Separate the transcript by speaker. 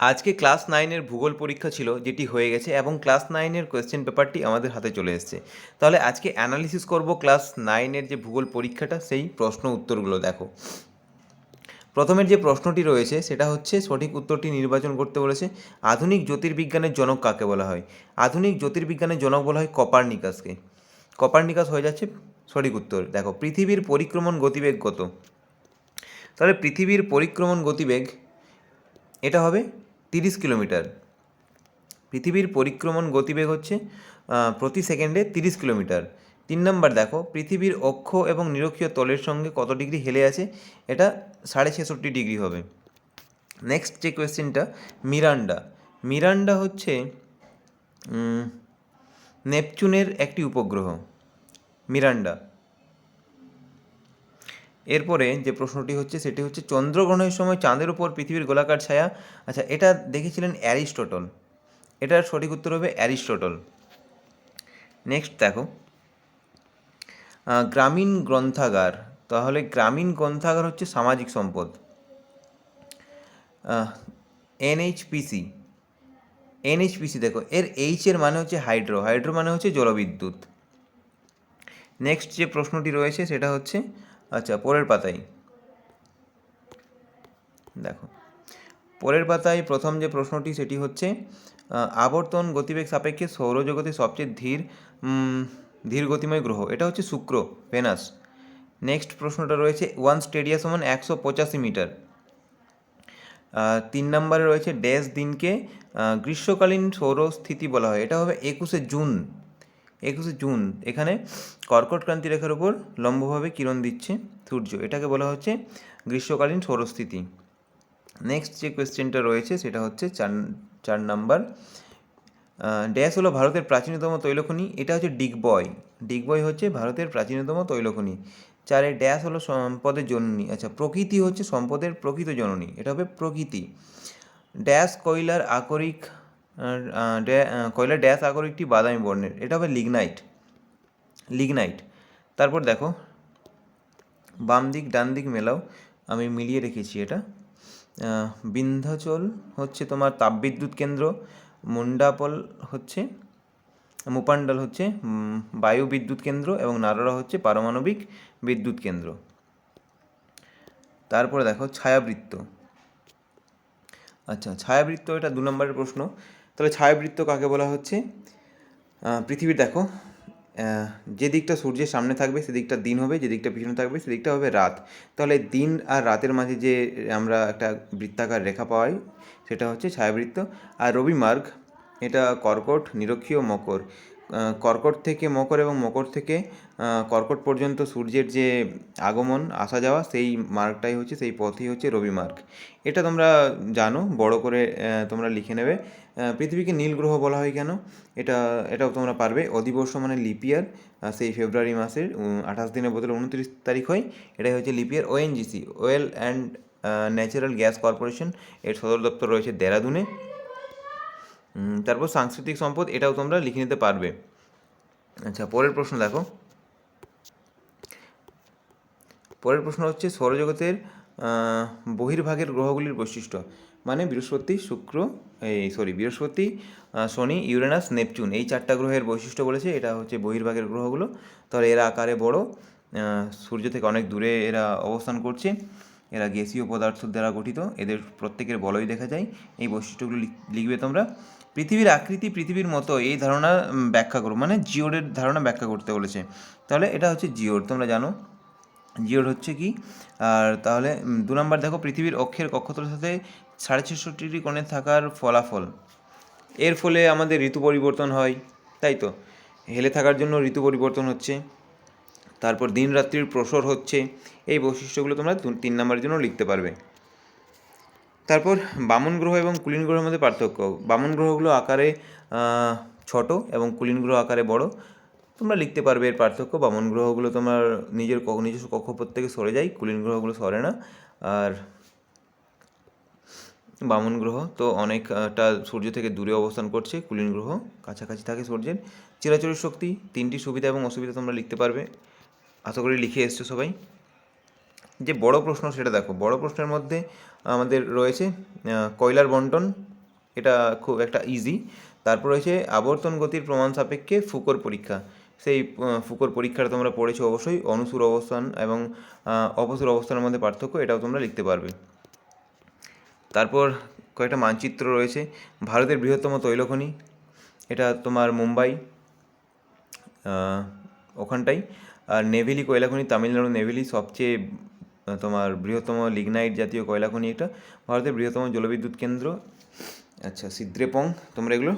Speaker 1: আজকে ক্লাস নাইনের ভূগোল পরীক্ষা ছিল, যেটি হয়ে গেছে এবং ক্লাস নাইনের কোয়েশ্চেন পেপারটি আমাদের হাতে চলে এসেছে। তাহলে আজকে অ্যানালিসিস করব ক্লাস নাইনের যে ভূগোল পরীক্ষাটা, সেই প্রশ্ন উত্তরগুলো দেখো। প্রথমের যে প্রশ্নটি রয়েছে, সেটা হচ্ছে সঠিক উত্তরটি নির্বাচন করতে বলেছে, আধুনিক জ্যোতির্বিজ্ঞানের জনক কাকে বলা হয়? আধুনিক জ্যোতির্বিজ্ঞানের জনক বলা হয় কপারনিকাসকে। কপারনিকাস হয়ে যাচ্ছে সঠিক উত্তর। দেখো, পৃথিবীর পরিক্রমণ গতিবেগ কত? তাহলে পৃথিবীর পরিক্রমণ গতিবেগ, এটা হবে তিরিশ কিলোমিটার। পৃথিবীর পরিক্রমণ গতিবেগ হচ্ছে প্রতি সেকেন্ডে তিরিশ কিলোমিটার। তিন নম্বর দেখো, পৃথিবীর অক্ষ এবং নিরক্ষীয় তলের সঙ্গে কত ডিগ্রি হেলে আছে? এটা সাড়ে ছেষট্টি ডিগ্রি হবে। নেক্সট যে কোয়েশ্চেনটা মিরান্ডা। মিরান্ডা হচ্ছে নেপচুনের একটি উপগ্রহ। মিরান্ডা। এরপরে যে প্রশ্নটি হচ্ছে, সেটি হচ্ছে চন্দ্রগ্রহণের সময় চাঁদের উপর পৃথিবীর গোলাকার ছায়া। আচ্ছা এটা দেখেছিলেন অ্যারিস্টটল। এটার সঠিক উত্তর হবে অ্যারিস্টটল। নেক্সট দেখো। গ্রামীণ গ্রন্থাগার। তাহলে গ্রামীণ গ্রন্থাগার হচ্ছে সামাজিক সম্পদ। এনএইচপিসি। এনএইচপিসি দেখো, এর এইচ এর মানে হচ্ছে হাইড্রো। হাইড্রো মানে হচ্ছে জলবিদ্যুৎ। নেক্সট যে প্রশ্নটি রয়েছে, সেটা হচ্ছে আচ্ছা পরের পাতায়। দেখো। পরের পাতায় প্রথম যে প্রশ্নটি, সেটি হচ্ছে আবর্তন গতিবেগ সাপেক্ষে সৌরজগতে সবচেয়ে ধীর ধীর গতিময় গ্রহ। এটা হচ্ছে শুক্র, ভেনাস। নেক্সট প্রশ্নটা রয়েছে, ওয়ান স্টেডিয়া সমান একশো পঁচাশি মিটার। তিন নম্বরে রয়েছে, ড্যাশ দিনকে গ্রীষ্মকালীন সৌরস্থিতি বলা হয়। এটা হবে একুশে জুন। একুশে জুন, এখানে কর্কট ক্রান্তি রেখার উপর লম্বভাবে কিরণ দিচ্ছে সূর্য। এটাকে বলা হচ্ছে গ্রীষ্মকালীন সৌরস্থিতি। নেক্সট যে কোয়েশ্চেনটা রয়েছে, সেটা হচ্ছে চার চার নাম্বার। ড্যাশ হলো ভারতের প্রাচীনতম তৈলখনি। এটা হচ্ছে ডিগবয়। ডিগবয় হচ্ছে ভারতের প্রাচীনতম তৈলখনি। চারে ড্যাশ হলো সম্পদের জননী। আচ্ছা প্রকৃতি হচ্ছে সম্পদের প্রকৃত জননী। এটা হবে প্রকৃতি। ড্যাশ, কয়লার আকরিক কয়লার ড্যাশ আকরিকটি বাদামি বর্ণের। এটা হবে লিগনাইট। লিগনাইট। তারপর দেখো, বাম দিক, ডান দিক মেলাও আমি মিলিয়ে রেখেছি এটা। বিন্ধ্যাচল হচ্ছে তোমার তাপবিদ্যুৎ কেন্দ্র, মুন্ডাপল হচ্ছে, মুপান্ডাল হচ্ছে বায়ু বিদ্যুৎ কেন্দ্র এবং নারোরা হচ্ছে পারমাণবিক বিদ্যুৎ কেন্দ্র। তারপরে দেখো, ছায়াবৃত্ত। আচ্ছা ছায়াবৃত্ত এটা দু নম্বরের প্রশ্ন। তাহলে ছায়াবৃত্ত কাকে বলা হচ্ছে? পৃথিবীর দেখো যে দিকটা সূর্যের সামনে থাকবে সেদিকটা দিন হবে, যে দিকটা পিছনে থাকবে সেদিকটা হবে রাত। তাহলে দিন আর রাতের মাঝে যে আমরা একটা বৃত্তাকার রেখা পাই, সেটা হচ্ছে ছায়াবৃত্ত। আর রবিমার্গ, এটা কর্কট, নিরক্ষীয়, মকর। কর্কট থেকে মকর এবং মকর থেকে কর্কট পর্যন্ত সূর্যের যে আগমন, আসা যাওয়া, সেই মার্গটাই হচ্ছে, সেই পথই হচ্ছে রবি মার্গ এটা তোমরা জানো, বড় করে তোমরা লিখে নেবে। পৃথিবীকে নীল গ্রহ বলা হয় কেন? এটা, এটাও তোমরা পারবে। অধিবর্ষ মানে লিপিয়ার সেই ফেব্রুয়ারি মাসের আঠাশ দিনের বদলে উনত্রিশ তারিখ হয়। এটাই হচ্ছে leap year ONGC oil and natural gas corporation এর সদর দপ্তর রয়েছে দেরাদুনে। তারপর সাংস্কৃতিক সম্পদ, এটাও তোমরা লিখে নিতে পারবে। আচ্ছা পরের প্রশ্ন দেখো। পরের প্রশ্ন হচ্ছে, সৌরজগতের বহির্ভাগের গ্রহগুলির বৈশিষ্ট্য। মানে বৃহস্পতি, শুক্র, এই সরি বৃহস্পতি শনি, ইউরেনাস, নেপচুন। এই চারটা গ্রহের বৈশিষ্ট্য বলেছে, এটা হচ্ছে বহির্ভাগের গ্রহগুলো। তাহলে এরা আকারে বড়? সূর্য থেকে অনেক দূরে এরা অবস্থান করছে। এরা গ্যাসীয় পদার্থ দ্বারা গঠিত, এদের প্রত্যেকের বলয় দেখা যায়। এই বৈশিষ্ট্যগুলো লিখবে তোমরা। পৃথিবীর আকৃতি পৃথিবীর মতো, এই ধারণা ব্যাখ্যা করো মানে জিওডের ধারণা ব্যাখ্যা করতে বলেছে। তাহলে এটা হচ্ছে জিওড, তোমরা জানো। জিওড হচ্ছে কি? আর তাহলে দু নম্বর দেখো, পৃথিবীর অক্ষের কক্ষতলের সাথে সাড়ে ছেষট্টি ডিগ্রি কোণে থাকার ফলাফল। এর ফলে আমাদের ঋতু পরিবর্তন হয়, তাই তো? হেলে থাকার জন্য ঋতু পরিবর্তন হচ্ছে। তারপর দিন রাত্রির প্রসর হচ্ছে। এই বৈশিষ্ট্যগুলো তোমরা তিন নম্বরের জন্য লিখতে পারবে। তারপর বামন গ্রহ এবং কুলিন গ্রহের মধ্যে পার্থক্য। বামন গ্রহগুলো আকারে ছোট এবং কুলিন গ্রহ আকারে বড়। তোমরা লিখতে পারবে এর পার্থক্য। বামন গ্রহগুলো তোমার নিজের নিজস্ব কক্ষপথ থেকে সরে যায়, কুলিন গ্রহগুলো সরে না। আর বামন গ্রহ তো অনেকটা সূর্য থেকে দূরে অবস্থান করছে, কুলিন গ্রহ কাছাকাছি থাকে সূর্যের। চিরাচরিত শক্তি, তিনটি সুবিধা এবং অসুবিধা তোমরা লিখতে পারবে। আশা করি লিখে এসছো সবাই। যে বড় প্রশ্ন সেটা দেখো, বড় প্রশ্নের মধ্যে আমাদের রয়েছে কয়লার বন্টন, এটা খুব একটা ইজি তারপর রয়েছে, আবর্তন গতির প্রমাণ সাপেক্ষে ফুকোর পরীক্ষা। সেই ফুকোর পরীক্ষাটা তোমরা পড়েছো অবশ্যই, অনুসুর অবস্থান এবং অপসুর অবস্থানের মধ্যে পার্থক্য, এটাও তোমরা লিখতে পারবে। তারপর কয়েকটা মানচিত্র রয়েছে, ভারতের বৃহত্তম তৈলখনি, এটা তোমার মুম্বাই ওখানটাই। আর নেভেলি কয়লাখনি, তামিলনাড়ু নেভেলি সবচেয়ে তোমার বৃহত্তম লিগনাইট জাতীয় কয়লাখনি এটা। ভারতের বৃহত্তম জলবিদ্যুৎ কেন্দ্র আচ্ছা সিদ্রেপং, তোমরা এগুলো